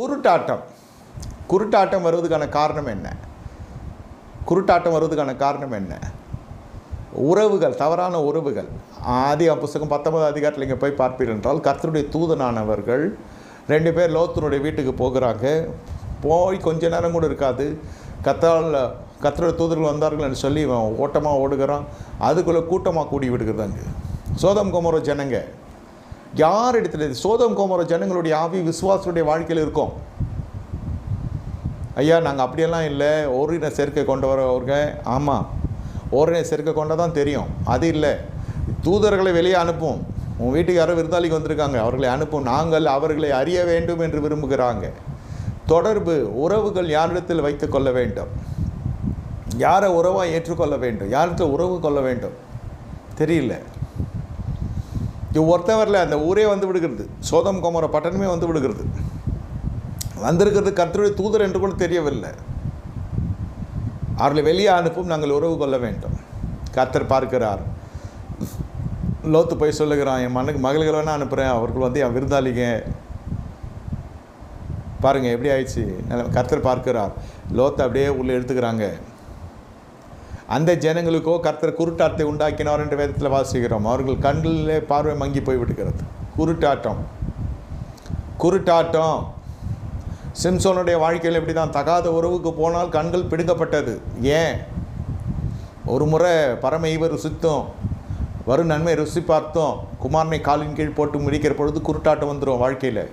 குருட்டாட்டம். குருட்டாட்டம் வருவதுக்கான காரணம் என்ன? குருட்டாட்டம் வருவதுக்கான காரணம் என்ன? உறவுகள் தவறான உறவுகள். ஆதி புஸ்தகம் பத்தொன்பது அதிகாரத்தில் இங்கே போய் பார்ப்பீர்கள் என்றால் கர்த்தருடைய தூதனானவர்கள் ரெண்டு பேர் லோத்தனுடைய வீட்டுக்கு போகிறாங்க. போய் கொஞ்ச நேரம் கூட இருக்காது. கத்தால் கர்த்தருடைய தூதர்கள் வந்தார்கள் என்று சொல்லி இவன் ஓட்டமாக ஓடுகிறான். அதுக்குள்ளே கூட்டமாக கூடி விடுகிறது சோதம் குமர ஜனங்க. யார் இடத்துல சோதம் கோமர ஜனங்களுடைய ஆவி விசுவாசனுடைய வாழ்க்கையில் இருக்கும். ஐயா நாங்கள் அப்படியெல்லாம் இல்லை. ஓரின சேர்க்கை கொண்டு வரவங்க ஆமாம் ஓரின சேர்க்கை கொண்டால் தான் தெரியும். அது இல்லை. தூதர்களை வெளியே அனுப்பும் உன் வீட்டுக்கு யாரோ விருந்தாளிக்கு வந்திருக்காங்க. அவர்களை அனுப்பும் நாங்கள் அவர்களை அறிய வேண்டும் என்று விரும்புகிறாங்க. தொடர்பு உறவுகள் யாரிடத்தில் வைத்து கொள்ள வேண்டும்? யாரை உறவாக ஏற்றுக்கொள்ள வேண்டும்? யாரிடத்தில் உறவு கொள்ள வேண்டும்? தெரியல. இது ஒருத்தவரில் அந்த ஊரே வந்து விடுகிறது. சோதம் குமர பட்டணமே வந்து விடுகிறது. வந்திருக்கிறது கர்த்தருடைய தூதர் என்று கூட தெரியவில்லை. அவர்களை வெளியே அனுப்பும் நாங்கள் உறவு கொள்ள வேண்டும். கர்த்தர் பார்க்கிறார். லோத்து போய் சொல்லுகிறான் என் மனுக்கு மகள்களை வேணால் அனுப்புகிறேன் அவர்கள் வந்து என் விருந்தாளிங்க. பாருங்கள் எப்படி ஆயிடுச்சு? கர்த்தர் பார்க்கிறார். லோத்தை அப்படியே உள்ளே எடுத்துக்கிறாங்க அந்த ஜனங்களுக்கோ கர்த்தர் குருட்டாட்டத்தை உண்டாக்கினார் என்ற வேதத்தில் வாசிக்கிறோம். அவர்கள் கண்களிலே பார்வை மங்கி போய்விடுகிறது. குருட்டாட்டம். குருட்டாட்டம். சிம்சோனுடைய வாழ்க்கையில் இப்படி தான் தகாத உறவுக்கு போனால் கண்கள் பிடுங்கப்பட்டது. ஏன்? ஒரு முறை பரம இவர் ருசித்தோம். வரும் நன்மை ருசி பார்த்தோம். குமாரனை காலின் கீழ் போட்டு முடிக்கிற பொழுது குருட்டாட்டம் வந்துடும் வாழ்க்கையில்.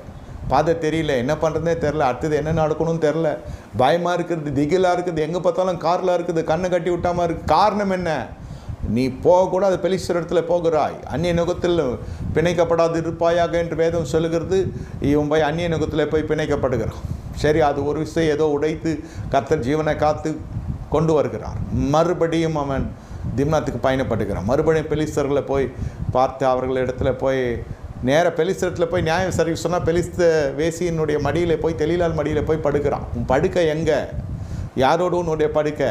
பாதை தெரியல. என்ன பண்ணுறதே தெரில அடுத்தது என்ன நடக்கணும்னு தெரில பயமாக இருக்குது திகிலாக இருக்குது எங்கே பார்த்தாலும் காரில் இருக்குது கண்ணை கட்டி விட்டாமல் இருக்குது காரணம் என்ன? நீ போகக்கூடாது பெலிசர் இடத்துல போகிறாய். அந்நிய நுகத்தில் பிணைக்கப்படாது இருப்பாயாக என்று வேதம் சொல்லுகிறது. இவன் போய் அந்நிய நுகத்தில் போய் பிணைக்கப்படுகிறான். சரி அது ஒரு விஷயம் ஏதோ உடைத்து கர்த்தர் ஜீவனை காத்து கொண்டு வருகிறார். மறுபடியும் அவன் திம்னாத்துக்கு பயணப்படுகிறான். மறுபடியும் பெலிஸ்தர்களை போய் பார்த்து அவர்கள் இடத்துல போய் நேர பெலிஸ்தரத்தில் போய் நியாயம் விசாரிக்க சொன்னால் பெலிஸ்த வேசியினுடைய மடியில் போய் தெளிலால் மடியில் போய் படுக்கிறான். உன் படுக்கை எங்கே? யாரோடு உன்னுடைய படுக்கை?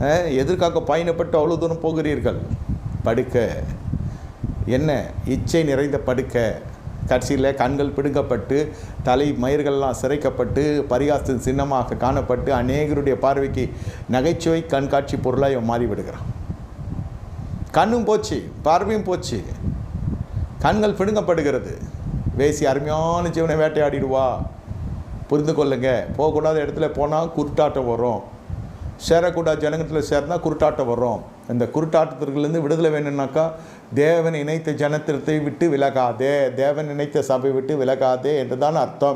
அஹ், எதற்காக பயணப்பட்டு அவ்வளோ தூரம் போகிறீர்கள்? படுக்க. என்ன? இச்சை நிறைந்த படுக்க. கடைசியில் கண்கள் பிடுங்கப்பட்டு தலை மயிர்கள்லாம் சிறைக்கப்பட்டு பரிகாசத்தின் சின்னமாக காணப்பட்டு அநேகருடைய பார்வைக்கு நகைச்சுவை கண்காட்சி பொருளாக மாறி விடுகிறான் கண்ணும் போச்சு பார்வையும் போச்சு. கண்கள் பிடுங்கப்படுகிறது. வேசி அருமையான ஜீவனை வேட்டையாடிடுவா. புரிந்து கொள்ளுங்க. போகக்கூடாத இடத்துல போனால் குருட்டாட்டம் வரும். சேரக்கூடாத ஜனங்கத்தில் சேர்ந்தால் குருட்டாட்டம் வரும். இந்த குருட்டாட்டத்திற்குலேருந்து விடுதலை வேணும்னாக்கா தேவன் இணைத்த ஜனத்திரத்தை விட்டு விலகாதே. தேவன் இணைத்த சபை விட்டு விலகாதே என்றுதான் அர்த்தம்.